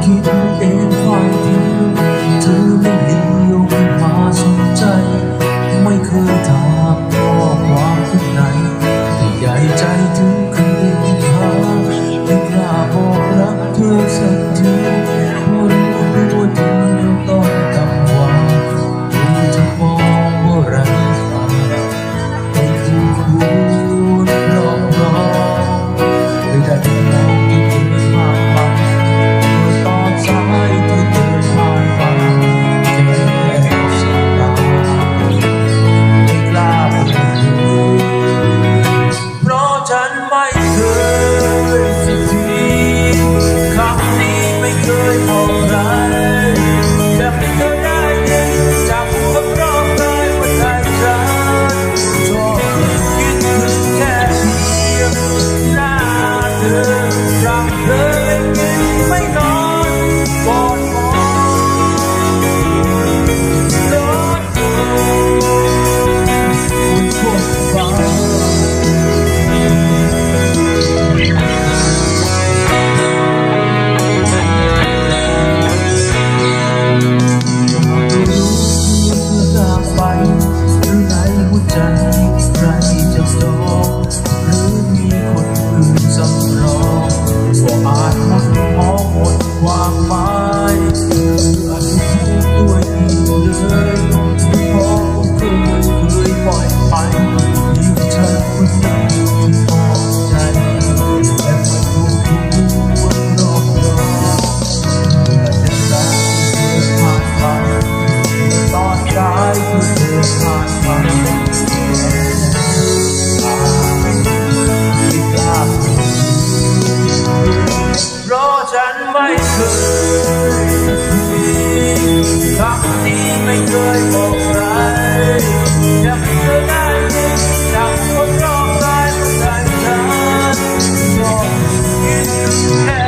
keep inviting to me. ใจใครจะสอหรือมีคนอื่นสำรองกอาจหม นี้ไม่เคยบอกใครอยากเจอได้อากพบรอบกปรนฉันก็คิ